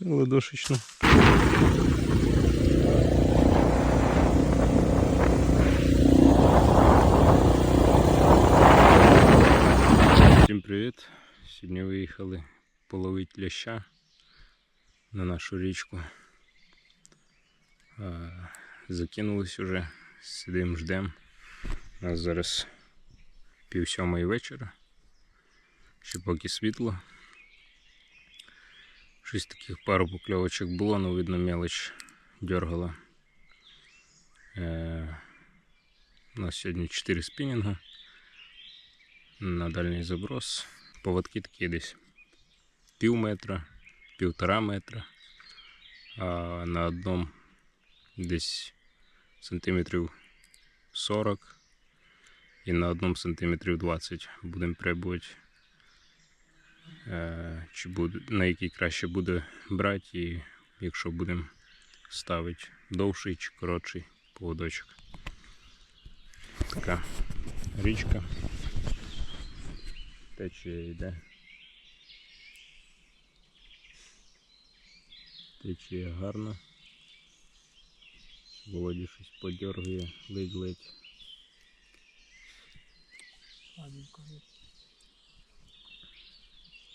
ладошечно. Всім привіт! Сьогодні виїхали половити ляща на нашу річку. Закинулись уже, сидимо, ждемо. У нас зараз пів сьомої вечора. Ще поки світло. Щось таких пару покльовочок було, але видно мелоч дергала. Е, у нас сьогодні 4 спінінга на дальній заброс. Поводки такі десь пів метра, півтора метра, а на одному десь сантиметрів 40 і на одному сантиметрів 20 будемо пробувати. Е, Чи буде, на який краще буде брати, і якщо будемо ставити довший чи коротший поводочок. Така річка. Течія йде. Течія гарна. Володі щось подергує, ледь-ледь.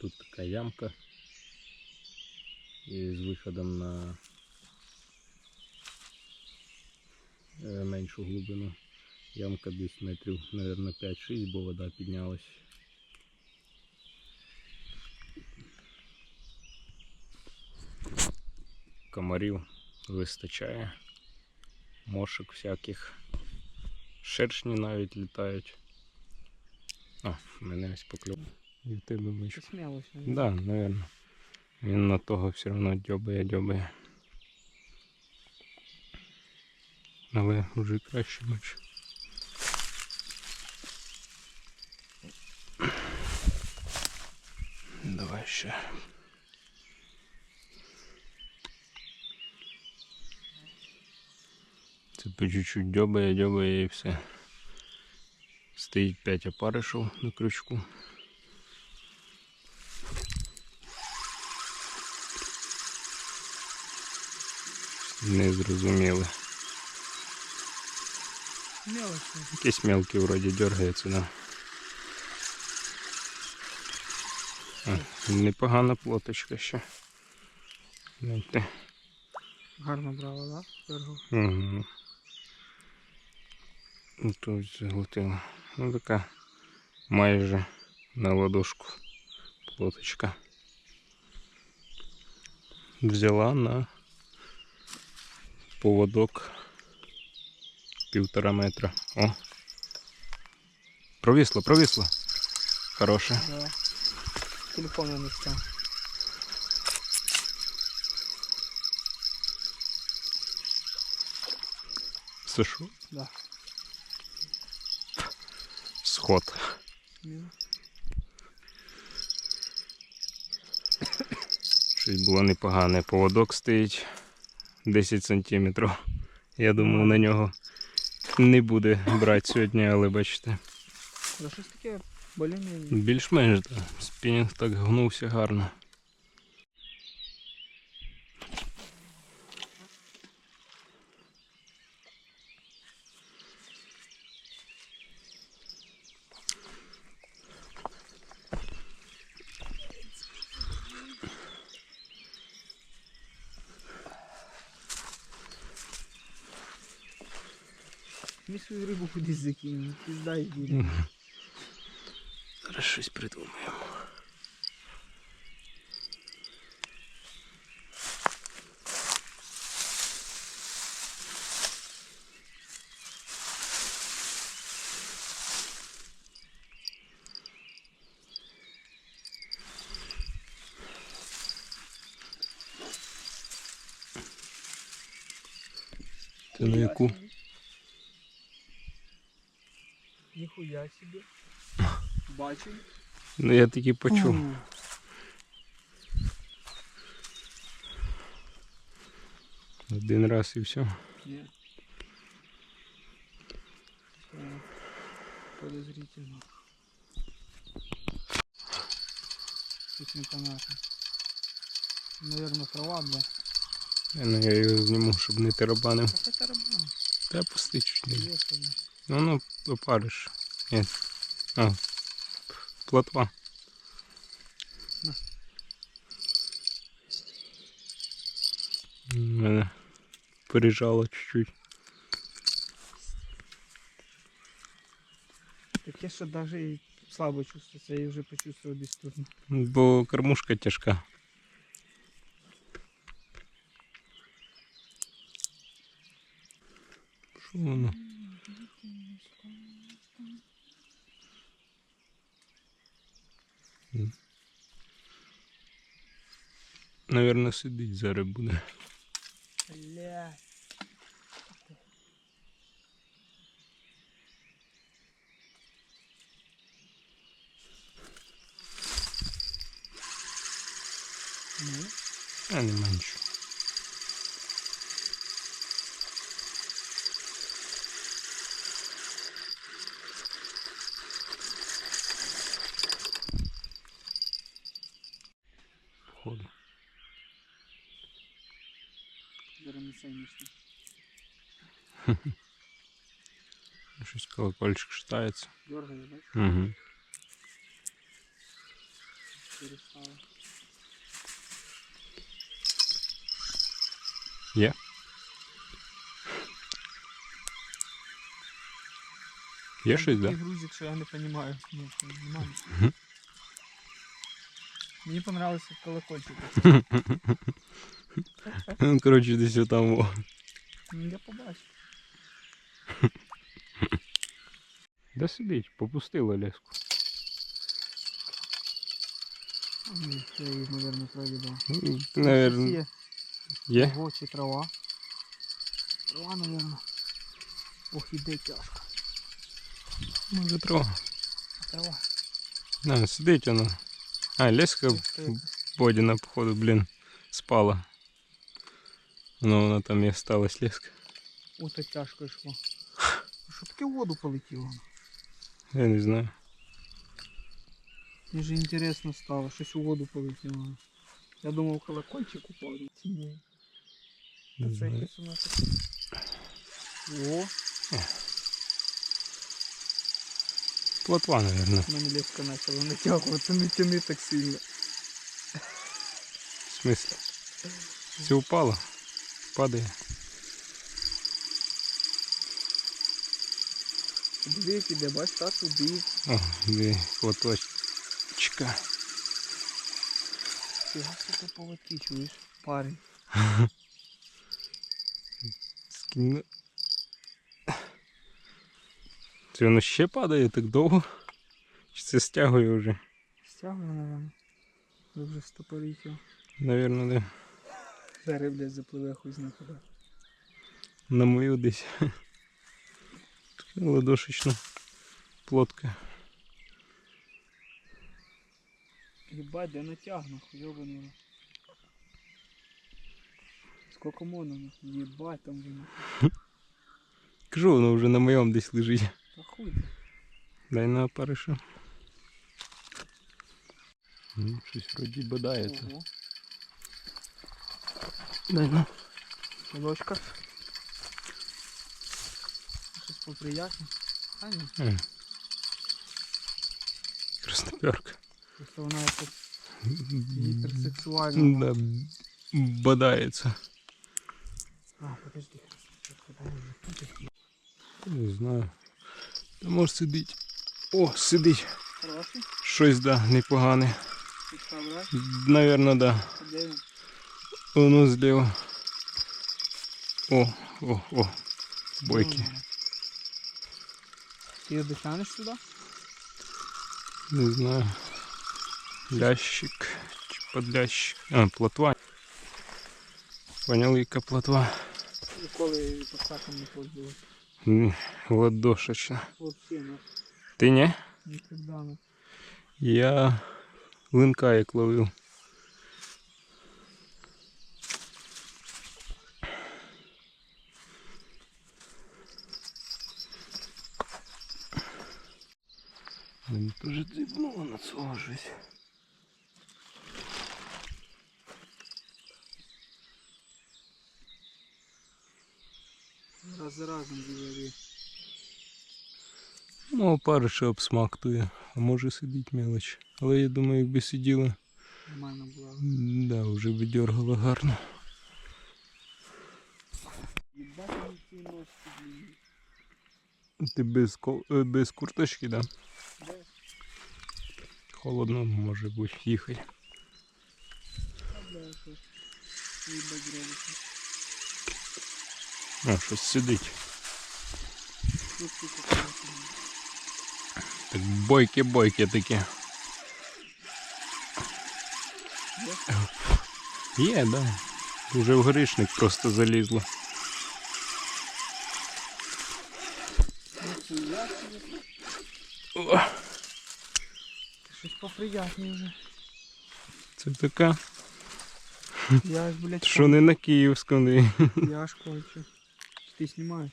Тут така ямка і з виходом на е, меншу глибину. Ямка десь метрів, мабуть, 5-6, бо вода піднялась. Комарів вистачає, мошок всяких, шершні навіть літають. А, мене ось поклюв. І в тебе мишка. Це смілося. Да, наверное. Він на того все одно дьобає, дьобає. Але вже краще меч. Давай ще. Це по чуть-чуть дьобає, дьобає і все. Стоїть 5 опаришів на крючку. Не зрозуміли. Смілося. Якісь мелкі вроді дергається, да. А, непогана плоточка ще. Гляньте. Гарно брала, да? Пергу. Угу. Тут заглотила. Ну така майже на ладошку плоточка. Взяла на поводок півтора метра. О. Провісло, провісло. Хороше. Да. Телефон на місця. Сишу. Да. Сход. Щось було непогане. Поводок стоїть 10 сантиметрів. Я думав на нього не буде брати сьогодні, але бачите. Більш-менш так. спінінг так гнувся гарно. Ми свою рибу кудись закинемо. Пізда і буде. Зараз щось придумаємо. Ти на яку? Ніхуя собі. Бачив? Ну я таки почув. Один раз і все. Е, Подозрительно. Тут непонятно. Наверно, трава, бля. Я, ну, я його зніму, щоб не тарабанив. Та це тарабан. Та пусти чуть не. Ну, ну, опариш. Ні. А, плотва. На. Мене пережало чуть-чуть. Таке, що навіть слабо чувствується, я вже почувствував десь тут. Бо кормушка тяжка. Що воно? Наверно, сидить зараз буде. Блядь. Ну, А не нічого. колокольчик шатається. Дергає, бачиш, Угу. перестало. Є? Є щось, Такий да? грузик, що я не розумію. Ні, це немає. Мгм. Мені понравився колокольчик. Ну, коротше, десь отам. О. Ну, Я побачив. Да сидить, попустила леску. Ні, Це її, мабуть, провідав. Ну, Наверно, Є. є? Ого, чи трава. Трава, мабуть. Ох, іде тяжко. Може трохи. Трава. На, сидить воно. А, леска Це Бодіна, походу, блін, спала. Ну, вона там і осталась леска. Ото тяжко йшло. Що таке в воду полетіло? Я не знаю. Мені вже інтересно стало, щось у воду полетіло. Я думав, колокольчик упав. Ні. Не Це знаю. якось у нас таке. О, Плотва, наверное. в мене леска почала натягуватися, не тяни так сильно. В смысле? Все упало. Падає. Диви, як іде, бач, та туди. О, дві платочка. Фіга ти поводки чуєш, парень. Скину. Це воно ще падає так довго? Чи це стягує вже? Стягує, мабуть. Вже стопорить його. Наверно, да. Зараз, блядь, запливе хуй зна. На мою десь Така ладошечна плотка. Ебать, да натягну, хуёбаный. Сколько можно, нахуй? Ебать, там же нахуй. Кажу, воно вже на моєму десь лежить. Да хуй ты. Дай на опаришу. Ну, щось вроді бодається. Ого. Дай на. Ложка. Щось поприятно. А ні. Красноперка. просто вона якось гіперсексуальна. Да, бодається. А, подожди. Тут. Не знаю. Та може сидить. О, сидить. Хороший? Щось да, непогане. Пішка брать? Наверно, да. Воно зліва. О, о, о. Бойки. Ти його сюди? Не знаю. Лящик. Чи подлящик. А, плотва. Поняли, яка плотва. Ніколи посаком не пользувався. М, Ладошечна. Вообще, ну, Ти не? никогда, ну. Я линка як ловив. Мені дуже дрібно жить Раз за разом ділові. Ну, опариша обсмактує, а може сидіть мелоч. Але я думаю, якби сиділа Нормально була. Да, вже би дергала гарно. Ти без е, без курточки, да? Холодно може бути їхати. А, щось сидить. Так бойки-бойки такі. Є, да. Уже в горішник просто залізло. О, Щось поприятніше вже. це така, Я ж, блядь, що не на Київську, не. Я ж хочу. Ти знімаєш?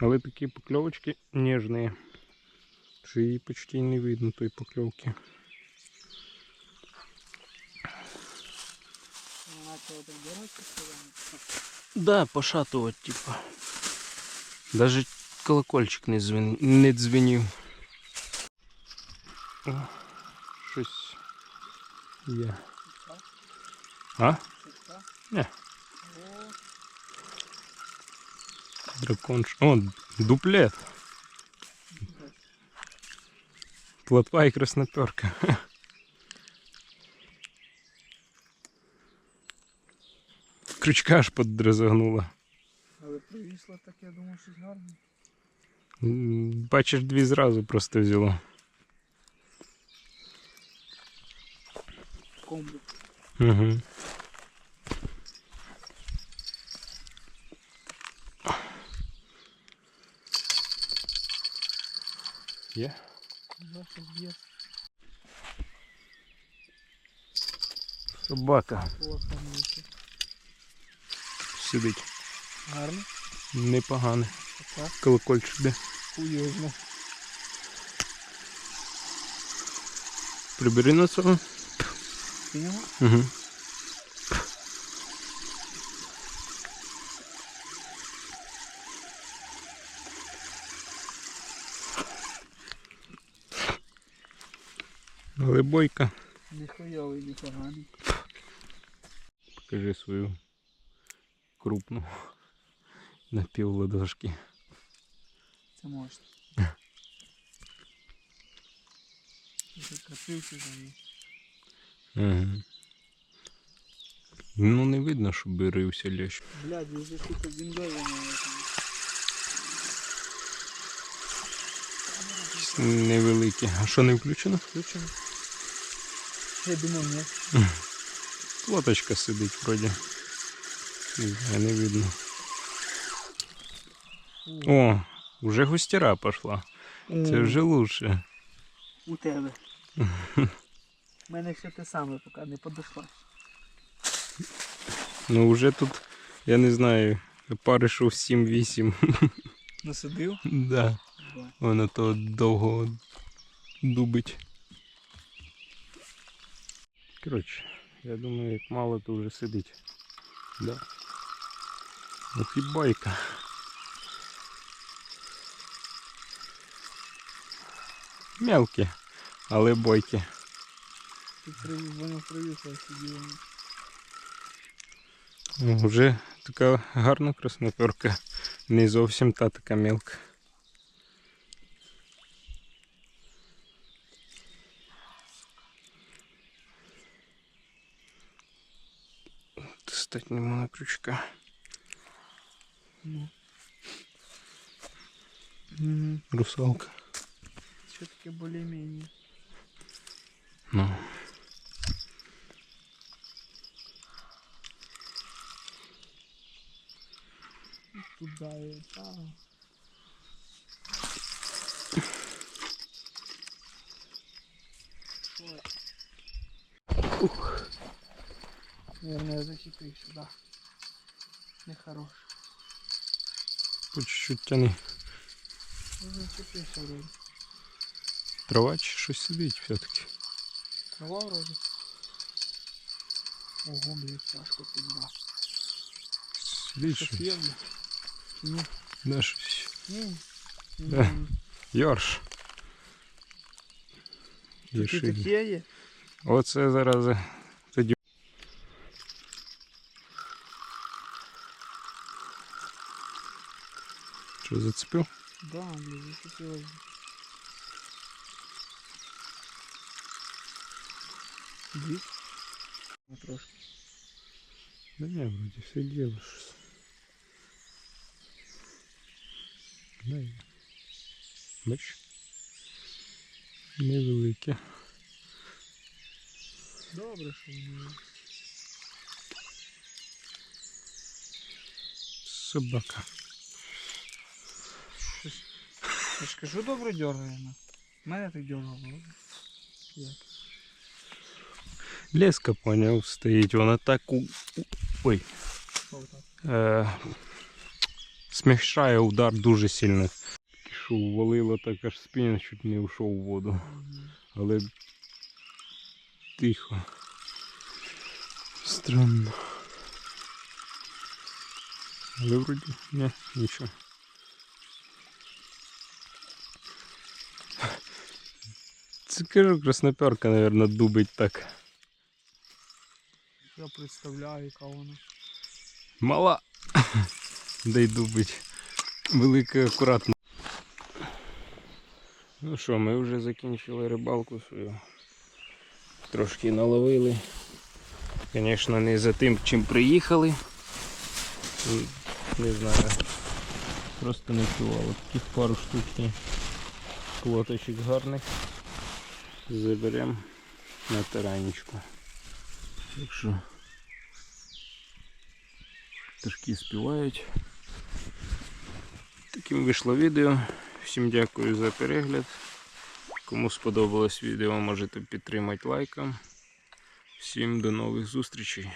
Але такі покльовочки ніжні. Що її почти не видно той покльовки. Да, пошатувати, типа. Даже колокольчик не, звен... не дзвенів. О, щось є. А? Сітка? Ні. О, Дракон. ш- О, дуплет. Плотва і красноперка. Крючка аж подразогнула. але привісла так, я думав, щось гарне. М, Бачиш, дві зразу просто взяло. Комбо. Угу. Є? Да, щось б'є. Собака Полоханується. сидить. Гарно. Непогане. Так, Колокольчик де. хуйозно. Прибери на цього. Синього? Угу. Глибойка. Не хуйовий, не поганий. Покажи свою крупну на пів ладошки. Це можна. Це за ній. Угу. Ну не видно, щоб рився лящ. Блядь, вже сука на. Невеликі. А що не включено? Включено. Я думав, ні. Лоточка сидить вроді. Не не видно. О, вже густіра пішла. Це вже лучше. У тебе. У мене все те саме, поки не подошла. Ну вже тут, я не знаю, паришов 7-8. Насадив? да. Да. Воно то довго дубить. Коротше, я думаю, як мало, то вже сидить. Да. Ох і байка. Мелкі, але бойкі. Ти привіз, воно привізла сиділа. Ну, Вже така гарна красноперка. Не зовсім та така мелка. Достать не можу на крючка. Ну. Угу. Русалка. Що таке більш-менш? Ну. Туда там. Ой. Ух. Наверное, зачепив сюди. Нехорош. По чуть-чуть тяни. Ну, зачепився вроде. Трава чи щось сидить все-таки. Трава вроде. Ого, блядь, тяжко пизда. Сидить Щось щось. є, блядь? Чи ні? Да, щось. Ні. Да. М. Йорш. Тільки Єшиль. такі є. Оце зараз тоді. Що зацепив? Да, блін, зачепилось. Дві. Ну, трошки. Да не, вроде все делаешь. Бач. Невелике. Добре, що вони. Собака. Я ж кажу, добре дергає. ну. Мене так дергало. Як? Леска, поняв, стоїть. Вона так у... у- Ой. Е... Смягчає удар дуже сильно. Що ввалило так аж спін, чуть не ушов у воду. Але тихо. Странно. Але вроді ні, нічого. Це кажу, красноперка, мабуть, дубить так. Я представляю, яка вона. Мала. Да й дубить. Велика акуратно. Ну що, ми вже закінчили рибалку свою. Трошки наловили. Звісно, не за тим, чим приїхали. Не знаю. Просто не клювало. Таких пару штук. Клоточок гарних. Заберемо на таранечку. Так що пташки співають. Таким вийшло відео. Всім дякую за перегляд. Кому сподобалось відео, можете підтримати лайком. Всім до нових зустрічей.